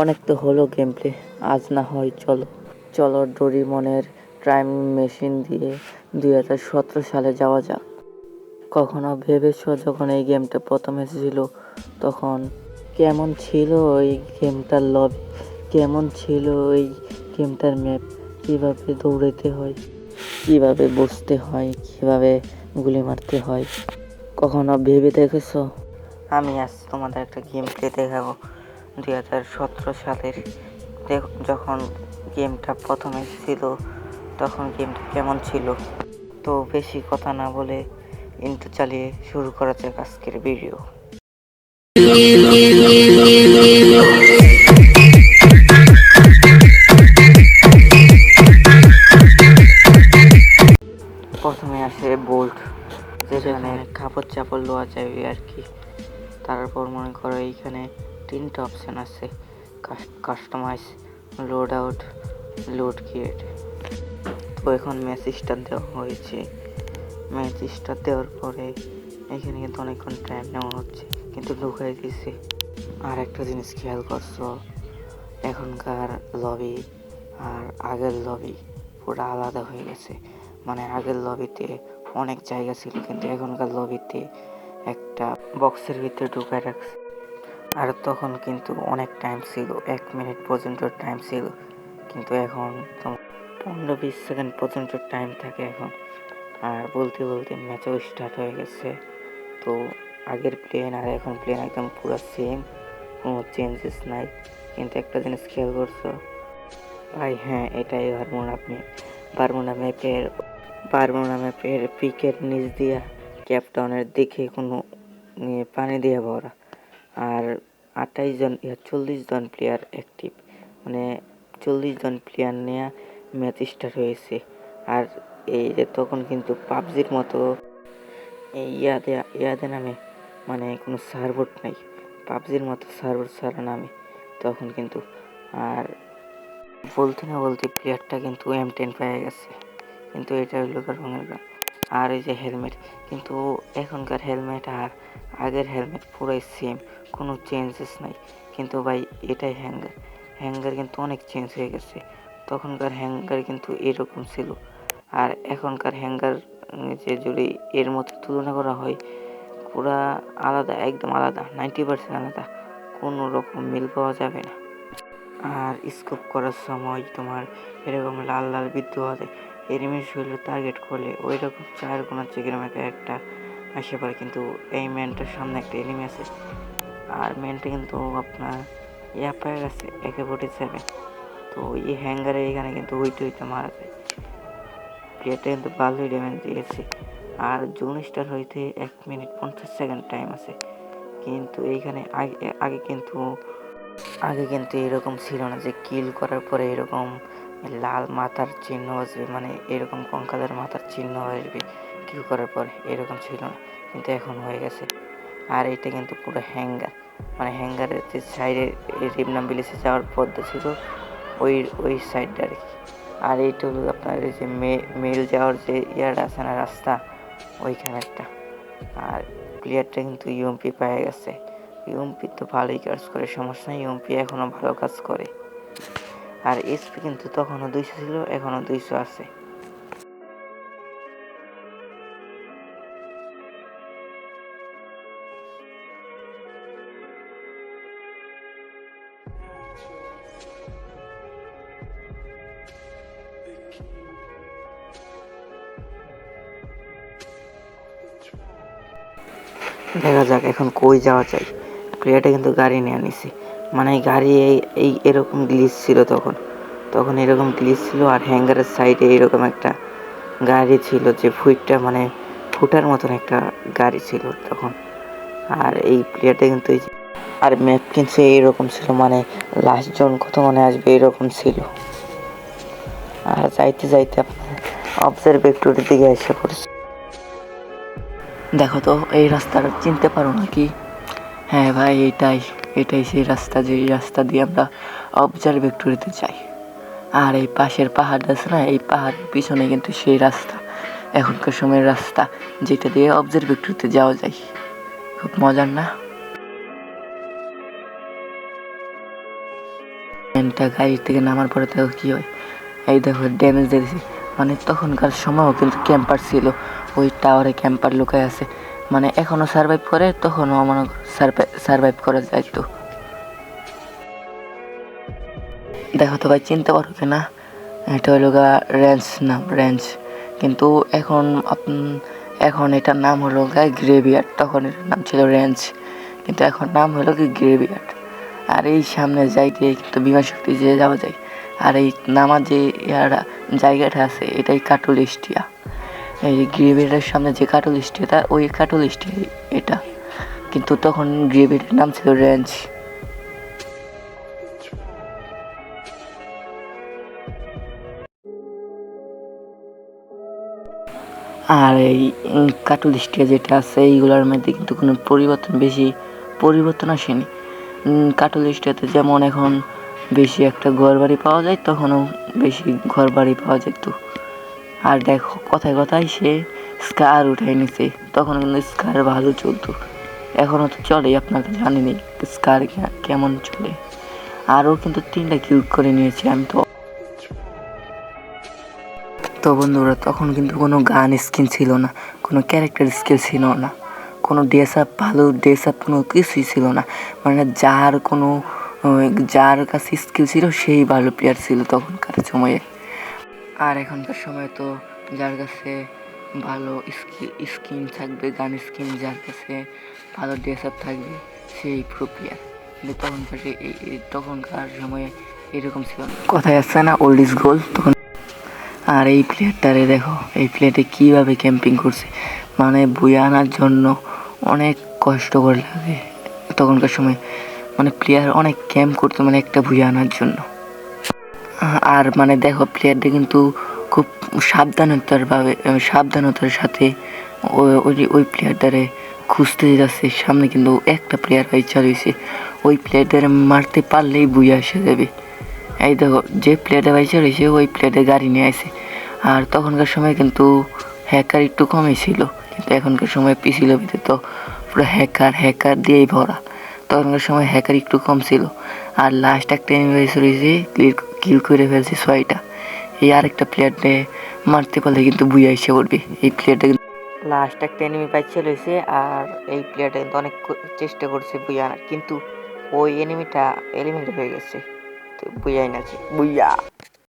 অনেক তো হলো গেম প্লে আজ না হয় চলো। চলো ডোরিমনের টাইম মেশিন দিয়ে দুই হাজার সতেরো সালে যাওয়া যাক। কখনো ভেবেছ যখন এই গেমটা প্রথম এসেছিল, তখন কেমন ছিল ওই গেমটার লবি কেমন ছিল ওই গেমটার ম্যাপ কীভাবে দৌড়াতে হয়? কীভাবে বসতে হয়? কীভাবে গুলি মারতে হয়? কখনো ভেবে দেখেছ? আমি আজ তোমাদের একটা গেম প্লে দেখাবো। দুই হাজার সতেরো সালের যখন গেমটা প্রথম এসেছিল তখন গেমটা কেমন ছিল? তো বেশি কথা না বলে ইন্টু চালিয়ে শুরু করা যাক আজকের ভিডিও। প্রথমে আসে বোল্ট যেখানে কাপড় চাপড় লোয়া যাবে আর কি। তারপর মনে করো এইখানে তিনটা অপশান আছে। Customise load out load create তো এখন স্টার দেওয়া হয়েছে। ম্যাচ স্টার দেওয়ার পরে এখানে কিন্তু অনেকক্ষণ টাইম নেওয়া হচ্ছে, কিন্তু ঢুকাই দিচ্ছে আর একটা জিনিস খেয়াল করছ, এখনকার লবি আর আগের লবি পুরো আলাদা হয়ে গেছে। মানে আগের লবিতে অনেক জায়গা ছিল, কিন্তু এখনকার লবিতে একটা বক্সের ভিতরে ঢুকায় রাখছে আর তখন কিন্তু অনেক টাইম ছিল, এক মিনিট পর্যন্ত টাইম ছিল। কিন্তু এখন তো পনেরো বিশ সেকেন্ড পর্যন্ত টাইম থাকে এখন। আর বলতে বলতে ম্যাচও স্টার্ট হয়ে গেছে। তো আগের প্লেন আর এখন প্লেন একদম পুরো সেম কোনো চেঞ্জেস নাই। কিন্তু একটা জিনিস খেয়াল করছ? ভাই হ্যাঁ এটাই বারমুনা ম্যাপ বারমুনা ম্যাপের বারমুনা ম্যাপের পিকের নিচ দিয়া ক্যাপটাউনের দিকে কোনো পানি দিয়ে ভরা। আর আঠাইশ জন চল্লিশ জন প্লেয়ার অ্যাক্টিভ মানে চল্লিশ জন প্লেয়ার নিয়ে ম্যাচ স্টার্ট হয়েছে। আর এই যে তখন কিন্তু পাবজির মতো এই ইয়াদে ইয়াদে নামে মানে কোনো সার্ভার নাই। পাবজির মতো সার্ভার ছাড়া নামে তখন কিন্তু। আর বলতে না বলতে প্লেয়ারটা কিন্তু এম টেন পেয়ে গেছে। কিন্তু এটা হইল রঙের আর এই যে হেলমেট, কিন্তু এখনকার হেলমেট আর আগের হেলমেট পুরাই সেম কোনো চেঞ্জেস নাই। কিন্তু ভাই, এটাই হ্যাঙ্গার হ্যাঙ্গার কিন্তু অনেক চেঞ্জ হয়ে গেছে। তখনকার হ্যাঙ্গার কিন্তু এরকম ছিল। আর এখনকার হ্যাঙ্গার যে যদি এর মধ্যে তুলনা করা হয়, পুরা আলাদা, একদম আলাদা নাইনটি পার্সেন্ট আলাদা, কোনো রকম মিল পাওয়া যাবে না। আর স্কোপ করার সময় তোমার এরকম লাল লাল বিদ্যুৎ হবে এনিমি শরীরে টার্গেট করলে ওই রকম চার চেকের মধ্যে একটা আসে পারে কিন্তু এই ম্যানটার সামনে একটা এনিমি আছে। আর ম্যানটা কিন্তু আপনার ইয়া পেয়ে গেছে একে ফোর্টি সেভেন তো এই হ্যাঙ্গারে এখানে কিন্তু হইতে হইতে মারা যায়। প্লেয়ারটা কিন্তু ভালোই ড্যামেজ দিয়েছে আর জোন স্টার হইতে এক মিনিট পঞ্চাশ সেকেন্ড টাইম আছে। কিন্তু এইখানে আগে আগে কিন্তু আগে কিন্তু এরকম ছিল না যে কিল করার পরে এরকম লাল মাথার চিহ্ন আসবে মানে এরকম কঙ্কালের মাথার চিহ্ন আসবে কিল করার পর এরকম ছিল না, কিন্তু এখন হয়ে গেছে। আর এটা কিন্তু পুরো হ্যাঙ্গার মানে হ্যাঙ্গারের যে সাইডে রিমনাম বিলিসে যাওয়ার পথটা ছিল, ওই ওই সাইডটা আর কি। আর এইটা হলো আপনার এই যে মেল যাওয়ার যে ইয়াটা আছে না রাস্তা, ওইখানে একটা। আর প্লেয়ারটা কিন্তু ইউএমপি পেয়ে গেছে। ইউএমপি তো ভালোই কাজ করে, সমস্যা নেই ইউএমপি এখনও ভালো কাজ করে। আর এসপি কিন্তু তখনও দুইশো ছিল, এখনও দুইশো আছে। দেখা যাক এখন কই যাওয়া চাই প্লেয়ারটা কিন্তু গাড়ি নিয়ে নিছে। মানে গাড়ি এই এই এরকম গ্লিচ ছিল তখন। তখন এরকম গ্লিচ ছিল আর হ্যাঙ্গারের সাইডে এরকম একটা গাড়ি ছিল যে ফুইটটা মানে ফুটার মতন একটা গাড়ি ছিল তখন। আর এই প্লেয়ারটা কিন্তু আর ম্যাপ কিন্তু এইরকম ছিল মানে লাস্ট জন কত মনে আসবে এরকম ছিল। আর যাইতে যাইতে আপনার অবজারভেটরির দিকে এসে পড়ছে। দেখো তো, এই রাস্তাটা চিনতে পারো নাকি? হ্যাঁ ভাই এটাই এটাই সেই রাস্তা যে রাস্তা দিয়ে আমরা অবজারভেটরিতে যাই আর এই পাশের পাহাড় আছে না, এই পাহাড়ের পিছনে কিন্তু সেই রাস্তা। এখনকার সময়ের রাস্তা, যেটা দিয়ে অবজারভেটরিতে যাওয়া যায়। খুব মজার না? প্লেনটা গাড়ি থেকে নামার পরে দেখো কী হয়। এই দেখো ড্যামেজ দিয়েছে মানে তখনকার সময়ও কিন্তু ক্যাম্পার ছিল। ওই টাওয়ারে ক্যাম্পার লুকায় আছে। মানে এখনও সার্ভাইভ করে, তখনও মনে সার্ভাইভ করা যায় তো। দেখো তো ভাই, চিনতে পারো কি না এটা হলো গা রেঞ্জ নাম রেঞ্জ কিন্তু এখন এখন এটার নাম হলো গা গ্রেভিয়ার্ড তখন এটার নাম ছিল রেঞ্জ কিন্তু এখন নাম হলো কি গ্রেভিয়ার্ড আর এই সামনে যাই দিয়ে কিন্তু বিমান শক্তি যে যাওয়া যায়। আর এই নামার যে জায়গাটা আছে, এটাই কাটুল স্টিয়া এই যে গ্রেভিয়ার্ডের সামনে যে কাটুল স্টিয়াটা ওই কাটুল স্টিয়া এটা। কিন্তু তখন গ্রেভিয়ার্ডের নাম ছিল রেঞ্জ আর এই কাটুল স্টিয়া যেটা আছে, এইগুলোর মধ্যে কিন্তু কোনো পরিবর্তন বেশি, পরিবর্তন আসেনি। কাটুল স্টিয়াতে যেমন এখন বেশি একটা ঘর বাড়ি পাওয়া যায়, তখনও বেশি ঘর বাড়ি পাওয়া যেত। আর দেখো, কথায় কথায় সে স্কার উঠাই নিছে। তখন কিন্তু স্কার ভালো চলতো। এখনও তো চলেই, আপনারা তো জানেনই স্কার কেমন চলে। আরও কিন্তু তিনটা কিল করে নিয়েছে আমি তো। তো বন্ধুরা, তখন কিন্তু কোনো গান স্কিন ছিল না, কোনো ক্যারেক্টার স্কিল ছিল না, কোনো ড্রেস আপ ভালো, ড্রেস আপ কোনো কিছুই ছিল না। মানে যার কোনো যার কাছে স্কিল ছিল, সেই ভালো প্লেয়ার ছিল তখনকার সময়ে। আর এখনকার সময় তো যার কাছে ভালো স্কিন থাকবে, গান স্কিন, যার কাছে ভালো ড্রেস আপ থাকবে, সেই প্রো প্লেয়ার কিন্তু তখনকার তখনকার সময়ে এরকম ছিল কথায় আসছে না ওল্ড ইজ গোল্ড তখন আর এই প্লেয়ারটারে দেখো, এই প্লেয়ারটা কীভাবে ক্যাম্পিং করছে। মানে বইয়ে আনার জন্য অনেক কষ্ট করে লাগে। তখনকার সময় মানে প্লেয়ার অনেক ক্যাম্প করতো মানে একটা বইয়ে আনার জন্য। আর মানে দেখো প্লেয়ারটা কিন্তু খুব সাবধানতার ভাবে সাবধানতার সাথে ওই ওই প্লেয়ারটারে খুঁজতে যাচ্ছে। সামনে কিন্তু একটা প্লেয়ার হয়ে চালিয়েছে ওই প্লেয়ারটারে মারতে পারলেই বুঝে এসে যাবে। এই দেখো, যে প্লেয়ারটা বাইচে রয়েছে ওই প্লেয়ারে গাড়ি নিয়ে আসে আর তখনকার সময় কিন্তু হ্যাকার একটু কমই ছিল। কিন্তু এখনকার সময় পিসি লবিতে তো পুরো হ্যাকার হ্যাকার দিয়েই ভরা। তখনকার সময় হ্যাকার একটু কম ছিল। আর লাস্ট একটা এনিভার্স রয়েছে কিল করে ফেলছে ছয়টা। এই আরেকটা প্লেয়ারটা মারতে পারলে কিন্তু বুঝে এসে পড়বে। এই প্লেয়ারটা কিন্তু লাস্ট একটা এনিমি পাইছে রয়েছে আর এই প্লেয়ারটা কিন্তু অনেক চেষ্টা করছে বুঝে আনার। কিন্তু ওই এনিমিটা এলিমিনেট হয়ে গেছে। তো বুঝাই না বুইয়া।